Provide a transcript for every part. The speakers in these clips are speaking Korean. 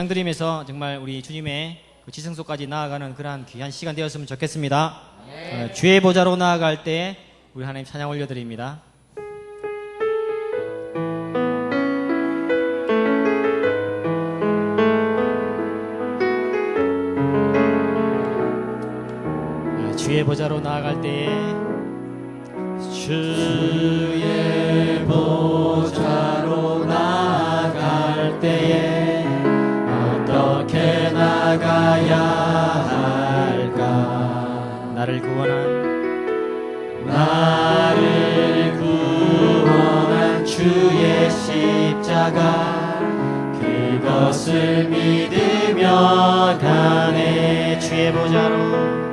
상드림에서 정말 우리 주님의 그 지성소까지 나아가는 그러한 귀한 시간 되었으면 좋겠습니다. 예. 어, 주의 보좌로 나아갈 때 우리 하나님 찬양 올려드립니다. 예, 주의 보좌로 나아갈 때 주의 보좌 나를 구원한 나를 구원한 주의 십자가 그것을 믿으며 가네 주의 보좌로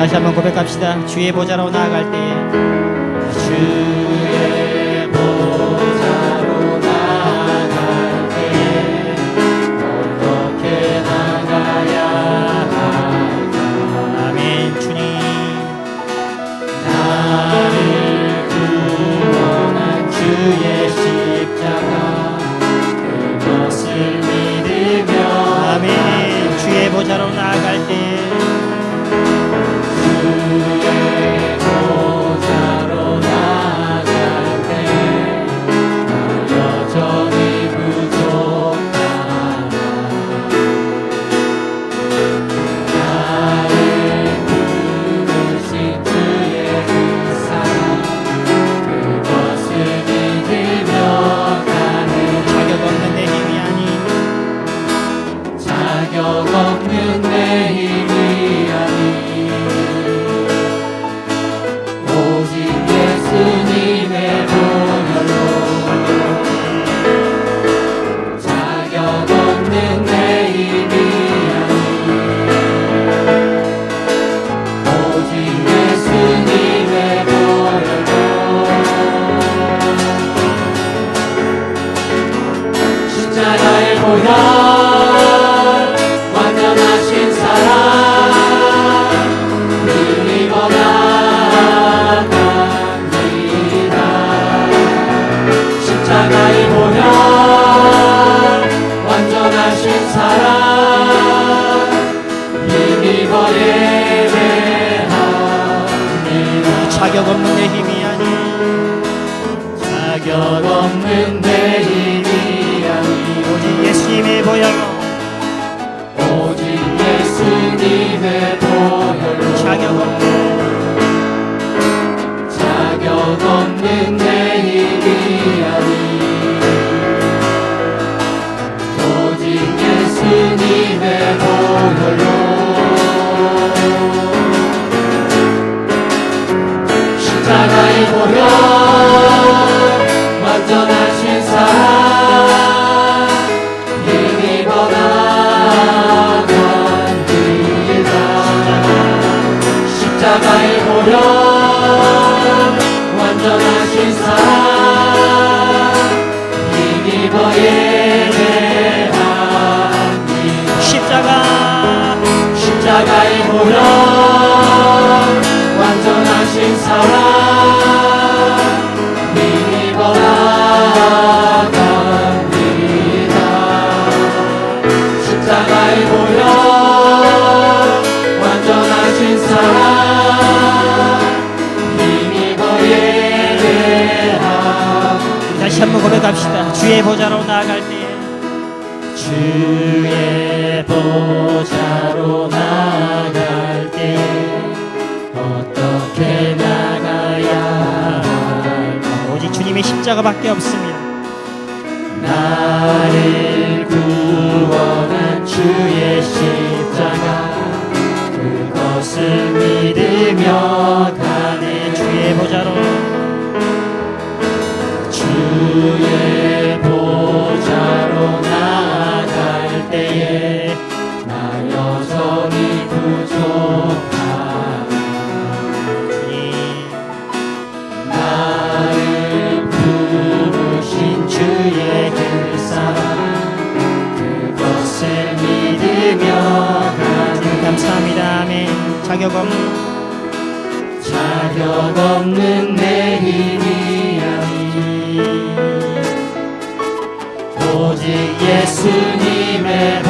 다시 한번 고백합시다. 주의 보좌로 나아갈 때에 주 영없는 내 힘 한번 고백합시다. 주의 보좌로 나아갈 때 주의 보좌로 나아갈 때 어떻게 나가야 할까? 오직 주님의 십자가밖에 없습니다. 나를 주의 신. 자격 없는 자격 없는 내 힘이 아니. 오직 예수님의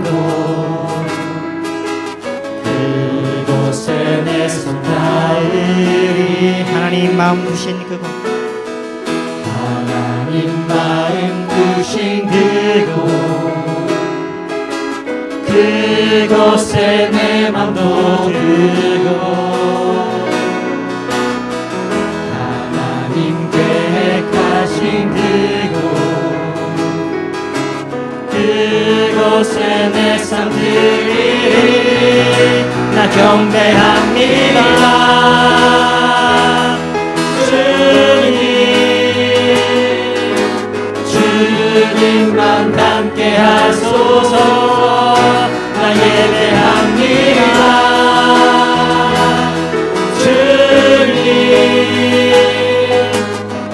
하나님 마음 두신 그곳. 하나님 마음 두신 그곳. 그곳에 내 맘도 두고 하나님 계획하신 그곳. 그곳에 내 삶 들이 나 경배합니다 주님만 함께 하소서. 나 예배합니다. 주님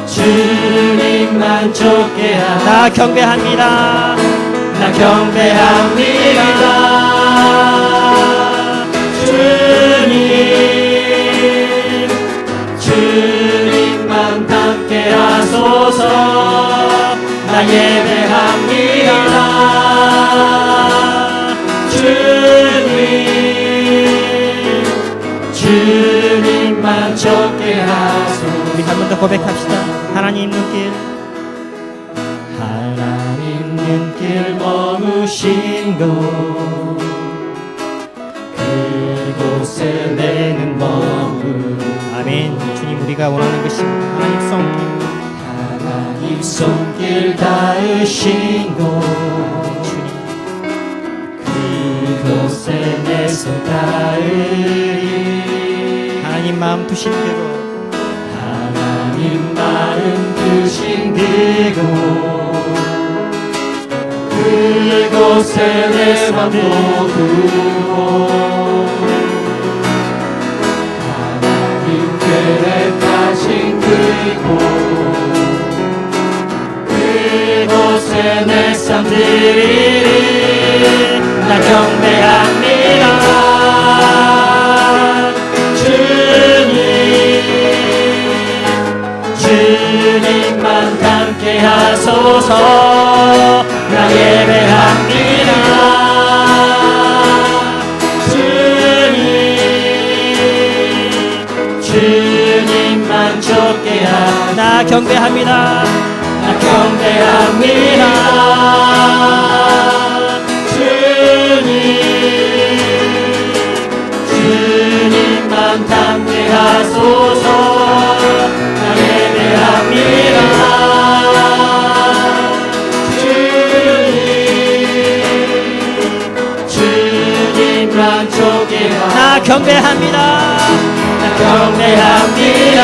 주님만 쫓게 하소서 나 경배합니다. 나 경배합니다. 주님 주님만 함께 하소서. 나 예배합니다 주님 주님만 쫓게 하소서 우리 한 번 더 고백합시다 하나님 눈길 하나님 눈길 머무신 곳 그곳에 내는 머물 아멘 주님 우리가 원하는 것이 하나님 성길 하나님 손길 닿으신 곳. 주님 그곳에 내 손 닿으리 하나님 마음 두신 그곳 하나님 마음 두신 그곳 그곳에 내 맘도 두고 하나님 계획하신 그곳 내 삶들이 나 경배합니다. 주님 주님만 함께 하소서. 나 예배합니다. 주님 주님만 쫓게 하소서 나 경배합니다 나 경배합니다. 주님 주님만 함께 하소서. 나 예배합니다. 주님 주님만 쫓게 하소서 나 경배합니다. 나 경배합니다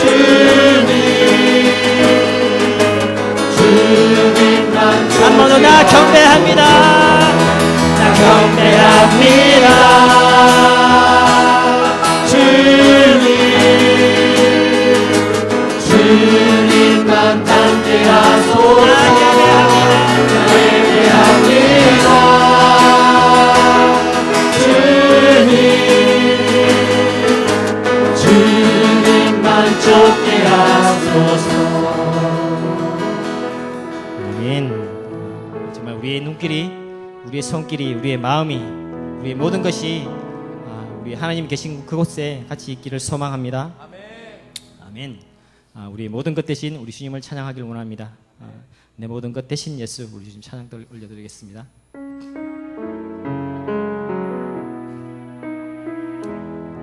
주님 주님만 한번더나 경배합니다. 나 경배합니다. 주님 주님만 함께 하소서 아멘. 정말 우리의 눈길이, 우리의 손길이, 우리의 마음이, 우리의 모든 것이 아, 우리 하나님 계신 그곳에 같이 있기를 소망합니다. 아멘. 아멘. 우리의 모든 것 대신 우리 주님을 찬양하길 원합니다. 아, 내 모든 것 대신 예수 우리 주님 찬양 올려드리겠습니다.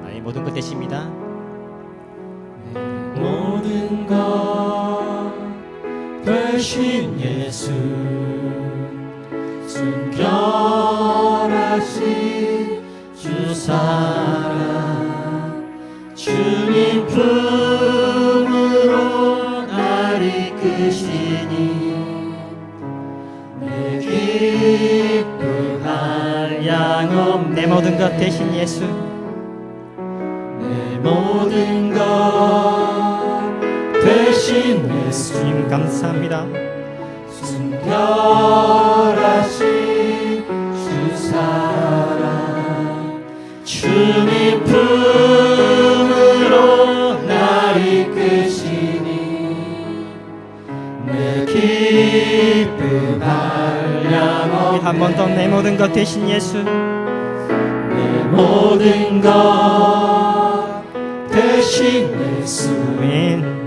나의 모든 것 대신입니다. 것 되신 예수 순결하신 주 사랑 주님 품으로 날 이끄시니 내 기쁨 한량없네. 내 모든 것 대신 예수. 내 모든 것 대신 예수 주님 감사합니다. 순결하신 주 사랑 주님 품으로 날 이끄시니 내 기쁨 한량 한번 더 내 모든 것 대신 예수 내 모든 것 대신 예수 아멘. 순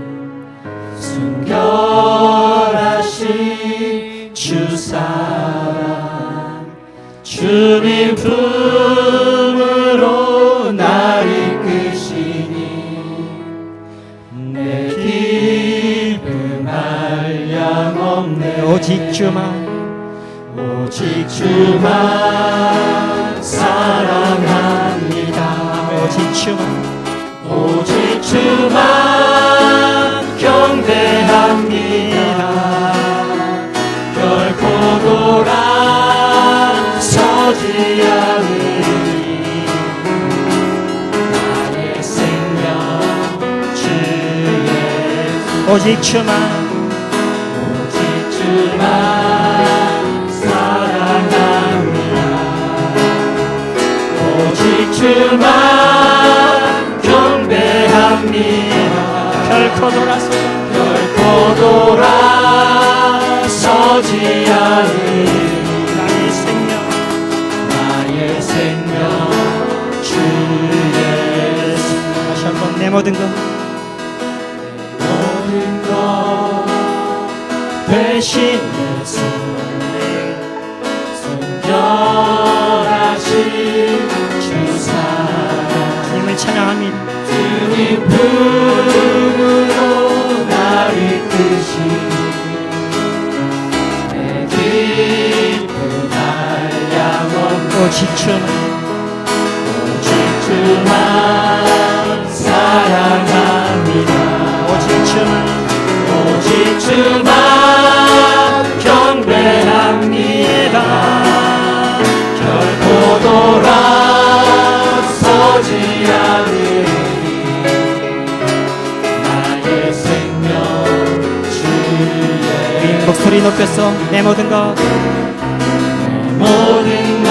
결하신 주 사랑. 주님 품으로 날 이끄시니 내 기쁨 한량없네. 오직 주만 오직 주만 사랑합니다. 오직 주만 오직 주만 오직 주만. 오직 주만 사랑합니다 오직 주만 경배합니다. 결코 돌아서 결코 돌아서지 않으리 나의 생명. 나의 생명 주 예수. 다시 한번 내 모든 것 대신 예수 순결하신 주 사랑. 주님을 찬양합니다. 주님 품으로 날 이끄시니 내 기쁨 한량없네 오직 주만 오직 주만 사랑합니다. 오직 주만 오직 주만 목소리 높여서 내 모든 것. 모든 것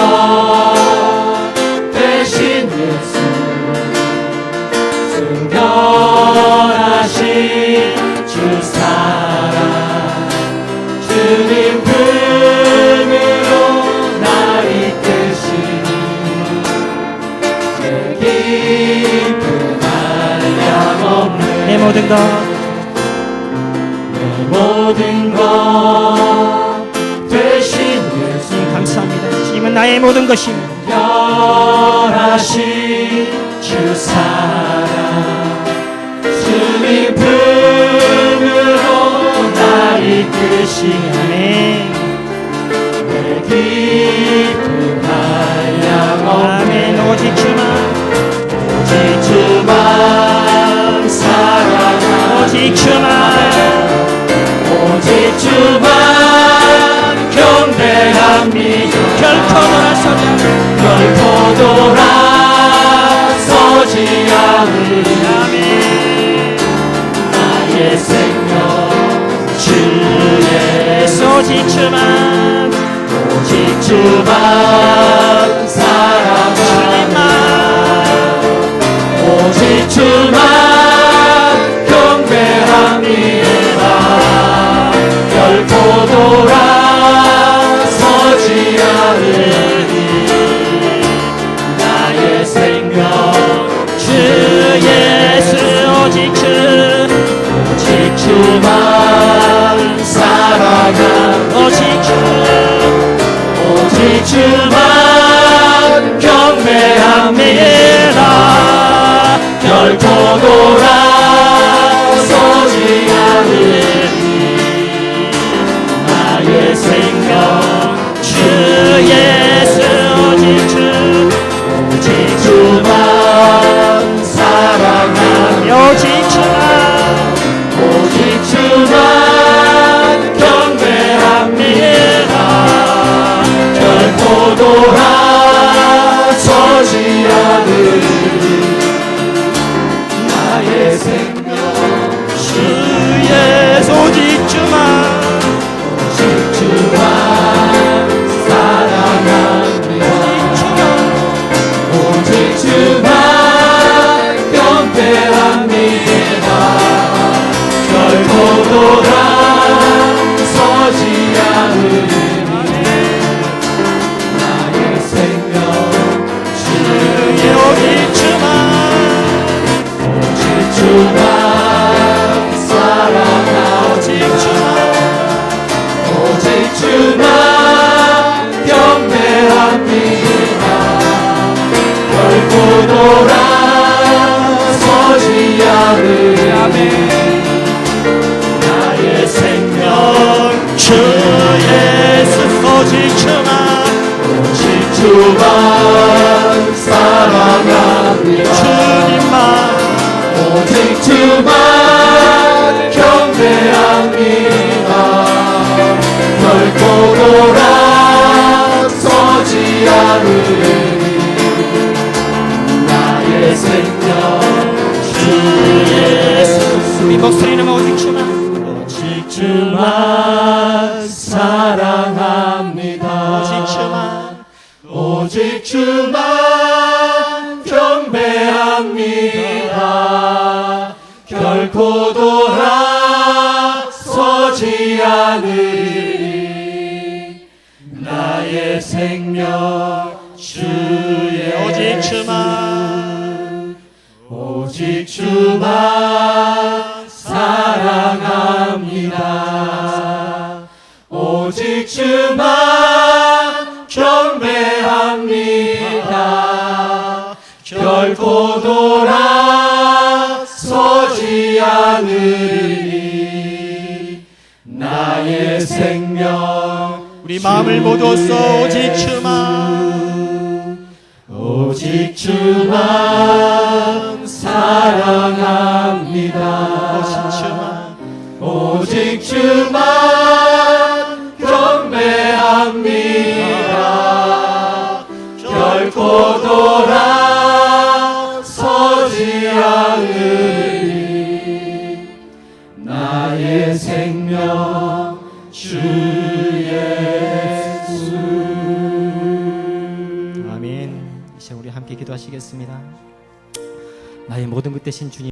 대신 예수 순결하신 주 사랑 주님 품으로 날 이끄시니 내 기쁨 한량없네 내 모든 것. 내 모든 것 대신 예수 감사합니다. 주님은 나의 모든 것입니다. 열하신 주 사랑 주님 품으로 날 이끄시니 아멘. 내 기쁨 한량없네 아멘. 오직 주만 오직 주만 사랑하네 오직 주만 주만 경배합니다. 결코 돌아서지 않을 결코 돌아서지 않으리. 나의 생명 주의 오직 주만 생명 주 예수 오직 주만 살아가 오직 주. 오직 주만 경배합니다. 결코 돌아서지 않으리 주만 경배합니다. 결코 돌아 서지 않으리. 나의 생명 주 예수. 우리 목소리는 오직 주만. 오직 주만 돌아서지 않으리. 나의 생명 주의 오직 주만. 오직 주만 사랑합니다. 오직 주만 경배합니다. 결코 돌아서지 않으리 생명. 우리 마음을 모두 써 오직 주만. 오직 주만 대신 주님.